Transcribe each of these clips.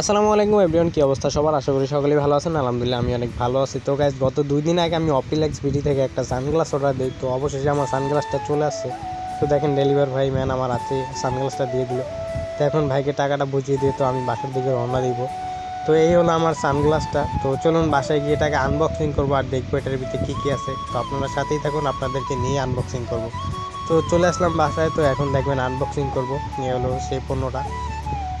আসসালামু আলাইকুম এভরিওয়ান, কী অবস্থা সবার? আশা করি সকলেই ভালো আছেন। আলহামদুলিল্লাহ, আমি অনেক ভালো আছি। তো গাইজ গত দুই দিন আগে আমি অপিলেক্স বিডি থেকে একটা সানগ্লাস অর্ডার দিই। তো অবশেষে আমার সানগ্লাসটা চলে আসছে। তো দেখেন ডেলিভার ভাই ম্যান আমার হাতে সানগ্লাসটা দিয়ে দিল। তো এখন ভাইকে টাকাটা বুঝিয়ে দিয়ে তো আমি বাসার দিকে রওনা দিব। তো এই হলো আমার সানগ্লাসটা তো চলুন বাসায় গিয়ে এটাকে আনবক্সিং করব আর দেখব এটার ভিতরে কী কী আছে। তো আপনারা সাথেই থাকুন, আপনাদেরকে নিয়ে আনবক্সিং করব। তো চলে আসলাম বাসায়। তো এখন দেখবেন আনবক্সিং করব। নিয়ে হলো সেই পণ্যটা।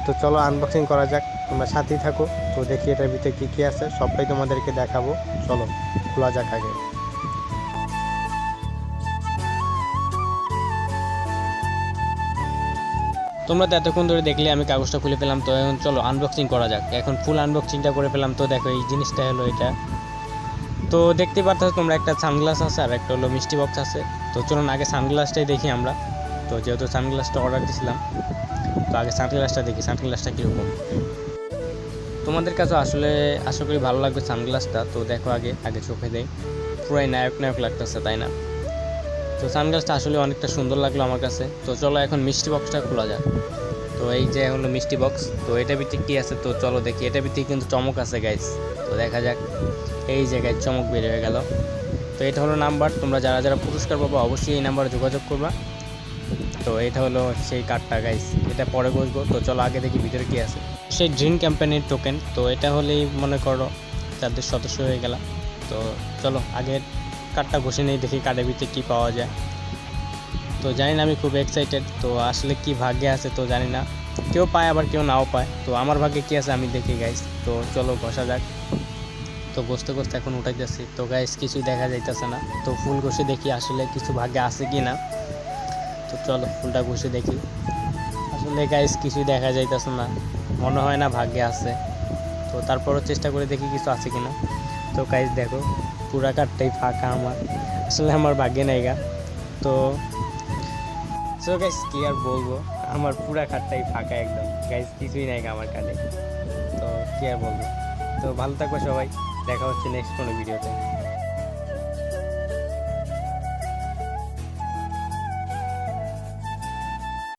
তো চলো আনবক্সিং করা যাক, তোমরা সাথেই থাকো। তো দেখি এটার ভিতরে কী কী আছে, সবটাই তোমাদেরকে দেখাবো। চলো, খোলা যাক আগে। তোমরা তো এতক্ষণ ধরে দেখলে আমি কাগজটা খুলে ফেলাম তো এখন চলো আনবক্সিং করা যাক। এখন ফুল আনবক্সিংটা করে ফেলাম তো দেখো এই জিনিসটা হলো এটা। তো দেখতে পারতো তোমরা একটা সানগ্লাস আছে আর একটা হলো মিষ্টি বক্স আছে। তো চলুন আগে সানগ্লাসটাই দেখি আমরা। তো যেহেতু সানগ্লাসটা অর্ডার দিয়েছিলাম তো আগে সানগ্লাসটা দেখি, সানগ্লাসটা কীরকম। তোমাদের কাছে আসলে আশা করি ভালো লাগবে সানগ্লাসটা, তো দেখো আগে আগে চোখে দেয় পুরাই নায়ক নায়ক লাগতেছে, তাই না? তো সানগ্লাসটা আসলে অনেকটা সুন্দর লাগল আমার কাছে। তো চলো এখন মিষ্টি বক্সটা খোলা যাক। তো এই যে হলো মিষ্টি বক্স তো এটা ভিতরে কী আছে? তো চলো দেখি, এটা ভিতরে কিন্তু চমক আছে গাইস তো দেখা যাক, এই জায়গায় চমক বের হয়ে গেল। তো এটা হলো নাম্বার তোমরা যারা যারা পুরস্কার পাবো, অবশ্যই এই নাম্বারে যোগাযোগ করবা। তো এটা হলো সেই কার্ডটা গাইস এটা পরে বসবো। তো চলো আগে দেখি ভিতরে কী আছে। সেই ড্রিম কোম্পানির টোকেন তো এটা হলেই মনে করো তাদের সদস্য হয়ে গেলাম। তো চলো আগের কার্ডটা ঘষে নেই, দেখি কার্ডের ভিতরে কী পাওয়া যায়। তো জানি না, আমি খুব এক্সাইটেড তো আসলে কি ভাগ্যে আছে তো জানি না। কেউ পায়, আবার কেউ নাও পায়। তো আমার ভাগ্যে কী আছে আমি দেখি গাইস তো চলো ঘষা যাক। তো ঘষতে ঘষতে এখন উঠাই যাচ্ছি তো গাইস কিছুই দেখা যাইতেছে না। তো ফুল ঘষে দেখি আসলে কিছু ভাগ্যে আছে কি না তো চলো, ফুলটা ঘষে দেখি। আসলে গাইস কিছুই দেখা যাইতেছে না। মনে হয় না ভাগ্যে আছে। তো তারপরও চেষ্টা করে দেখি কিছু আছে কিনা। তো গাইস দেখো, পুরা কাঠটাই ফাঁকা আমার। আসলে আমার ভাগ্যে নাই গা। তো সো গাইস কি আর বলব? আমার পুরা খাটটাই ফাঁকা একদম। গাইস কিছুই নাই গা আমার কানে। তো কি আর বলব? তো ভালো থাকব সবাই। দেখা হচ্ছে নেক্সট কোনো ভিডিওতে